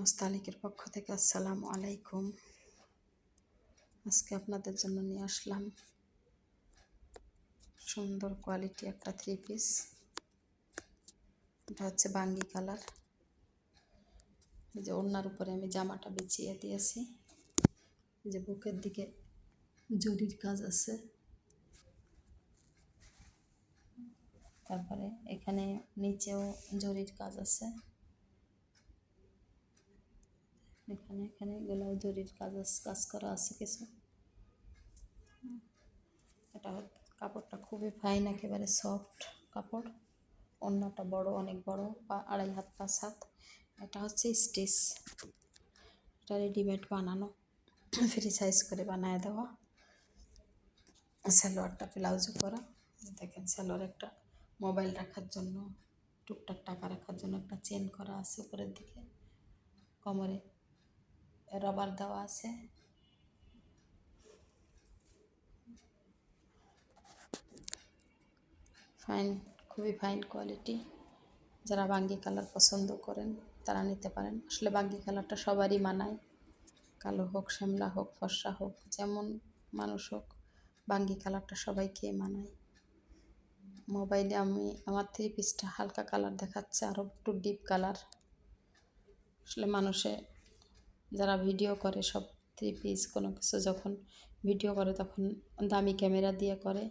মোস্তালিকের পক্ষ থেকে আসসালামু আলাইকুম। আজকে আপনাদের জন্য নিয়ে আসলাম সুন্দর কোয়ালিটি একটা থ্রি পিস এটা হচ্ছে বাঙ্গি কালার। যে ওড়নার উপরে আমি জামাটা বিছিয়ে দিয়েছি। যে বুকের দিকে জরির কাজ আছে। তারপরে এখানে নিচেও জরির কাজ আছে। এখানে এখানে এগুলো জরির কাজ কাজ করা আছে কিছু। এটা কাপড়টা খুবই ফাইন একেবারে সফট কাপড়। অন্যটা বড়, অনেক বড় আড়াই হাত, পাঁচ হাত। এটা হচ্ছে স্টিচ এটা রেডিমেড বানানো। ফ্রি সাইজ করে বানায় দেওয়া। সালোয়ারটা ব্লাউজও করা। দেখেন সালোয়ার একটা মোবাইল রাখার জন্য, টুকটাক টাকা রাখার জন্য একটা চেন করা আছে উপরের দিকে। কোমরে। রবার দেওয়া আছে। ফাইন খুবই ফাইন কোয়ালিটি যারা বাঙ্গি কালার পছন্দ করেন, তারা নিতে পারেন। আসলে বাঙ্গি কালারটা সবারই মানায়। কালো হোক, শ্যামলা হোক, ফর্সা হোক, যেমন মানুষ হোক, বাঙ্গি কালারটা সবাইকে মানায়। মোবাইলে আমি, আমার থ্রি পিসটা হালকা কালার দেখাচ্ছে আরও একটু ডিপ কালার। আসলে মানুষে যারা ভিডিও করে, সব থ্রি পিস কোনো কিছু যখন ভিডিও করে তখন দামি ক্যামেরা দিয়ে করে,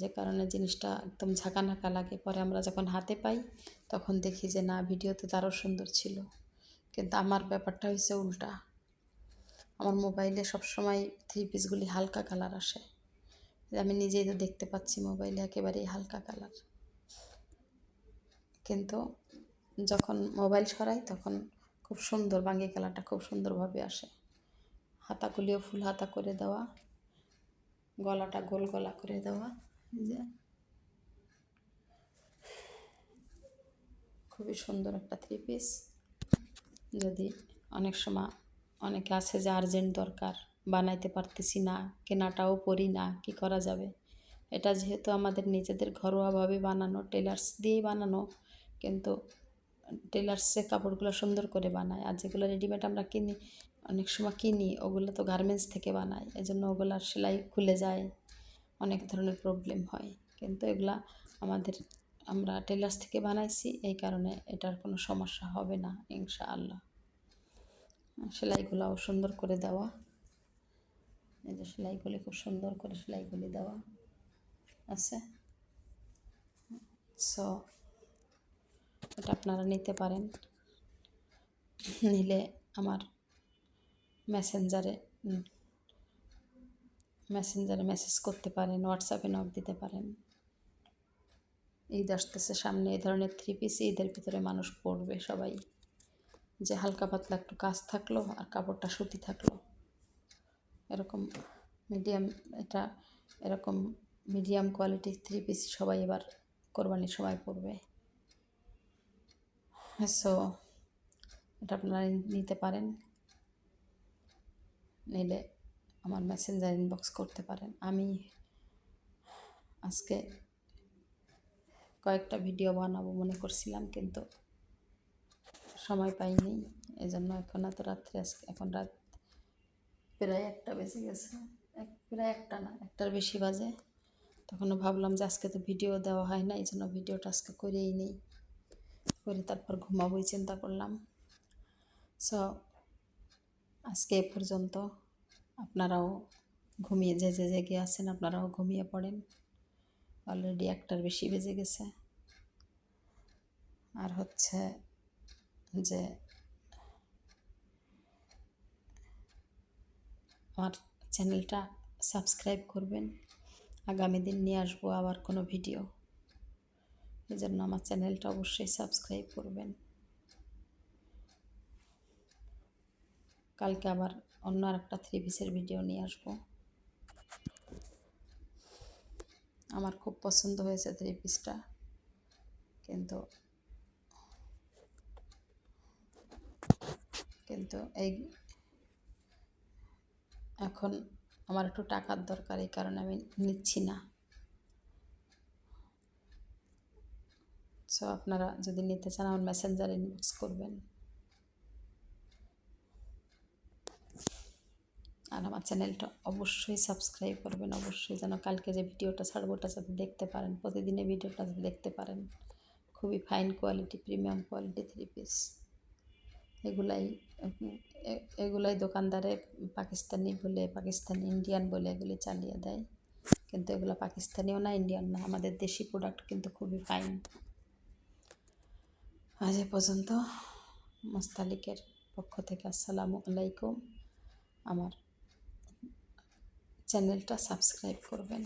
যে কারণে জিনিসটা একদম ঝাঁকানাকা লাগে। পরে আমরা যখন হাতে পাই, তখন দেখি যে না, ভিডিওতে তারও সুন্দর ছিল। কিন্তু আমার ব্যাপারটা হয়েছে উল্টা। আমার মোবাইলে সবসময় থ্রি পিসগুলি হালকা কালার আসে। আমি নিজেই তো দেখতে পাচ্ছি মোবাইলে একেবারেই হালকা কালার কিন্তু যখন মোবাইল সরাই, তখন খুব সুন্দর বাঙ্গি কালারটা খুব সুন্দরভাবে আসে। হাতাগুলিও ফুল হাতা করে দেওয়া। গলাটা গোল গলা করে দেওয়া। যে। খুবই সুন্দর একটা থ্রি পিস যদি অনেক সময় অনেকে আছে যে আর্জেন্ট দরকার, বানাইতে পারতেছি না, কেনাটাও পরি না, কি করা যাবে? এটা যেহেতু আমাদের নিজেদের ঘরোয়াভাবে বানানো টেলার্স দিয়েই বানানো, কিন্তু টেলার্সে কাপড়গুলো সুন্দর করে বানায়। আর যেগুলো রেডিমেড আমরা কিনি, অনেক সময় কিনি, ওগুলো তো গার্মেন্টস থেকে বানায়। এই জন্য ওগুলার সেলাই খুলে যায়। অনেক ধরনের প্রবলেম হয়। কিন্তু এগুলা আমাদের, আমরা টেলার্স থেকে বানাইছি, এই কারণে এটার কোনো সমস্যা হবে না, ইনশাআল্লাহ। সেলাইগুলোও সুন্দর করে দেওয়া। এই যে সেলাইগুলি খুব সুন্দর করে সেলাইগুলি দেওয়া আছে। সো এটা আপনারা নিতে পারেন। নিলে আমার মেসেঞ্জারে মেসেঞ্জারে মেসেজ করতে পারেন, হোয়াটসঅ্যাপে নক দিতে পারেন। ঈদ আসতেছে সামনে এই ধরনের থ্রি পিস ঈদের ভিতরে মানুষ পরবে সবাই। যে হালকা পাতলা একটু কাজ থাকল আর কাপড়টা সুতি থাকল। এরকম মিডিয়াম এটা এরকম মিডিয়াম কোয়ালিটির থ্রি পিস সবাই এবার কোরবানির সময় পরবে সো এটা আপনারা নিতে পারেন। নিলে আমার মেসেঞ্জার ইনবক্স করতে পারেন। আমি আজকে কয়েকটা ভিডিও বানাবো মনে করছিলাম, কিন্তু সময় পাইনি। এই জন্য এখন এত রাত্রে আজকে এখন রাত প্রায় একটা বেজে গেছে। এক প্রায় একটা না, একটার বেশি বাজে। তখনও ভাবলাম যে আজকে তো ভিডিও দেওয়া হয় না এই জন্য ভিডিওটা আজকে করেই নেই। করে তারপর ঘুমাবোই, চিন্তা করলাম। সো আজকে এ পর্যন্ত আপনারাও ঘুমিয়ে, যে যে জেগে আছেন আপনারাও ঘুমিয়ে পড়েন। অলরেডি একটার বেশি বেজে গেছে। আর হচ্ছে যে, আমার চ্যানেলটা সাবস্ক্রাইব করবেন। আগামী দিন নিয়ে আসব আবার কোনো ভিডিও। এই জন্য আমার চ্যানেলটা অবশ্যই সাবস্ক্রাইব করবেন। কালকে আবার অন্য আর একটা থ্রি পিসের ভিডিও নিয়ে আসব। আমার খুব পছন্দ হয়েছে থ্রি পিসটা কিন্তু কিন্তু এই এখন আমার একটু টাকার দরকার, এই কারণে আমি নিচ্ছি না। সো আপনারা যদি নিতে চান, আমার মেসেঞ্জার ইনবক্স করবেন। আর আমার চ্যানেলটা অবশ্যই সাবস্ক্রাইব করবেন। অবশ্যই যেন কালকে যে ভিডিওটা ছাড়বো, ওটা যাতে দেখতে পারেন। প্রতিদিনের ভিডিওটা যাতে দেখতে পারেন। খুবই fine quality premium quality three piece এগুলাই এগুলাই দোকানদারে পাকিস্তানি বলে, পাকিস্তানি ইন্ডিয়ান বলে এগুলি চালিয়ে দেয়। কিন্তু এগুলো পাকিস্তানিও না ইন্ডিয়ান না। আমাদের দেশি প্রোডাক্ট কিন্তু খুবই ফাইন আজ এ পর্যন্ত মোস্তালিকের পক্ষ থেকে আসসালামু আলাইকুম। আমার চ্যানেলটা সাবস্ক্রাইব করবেন।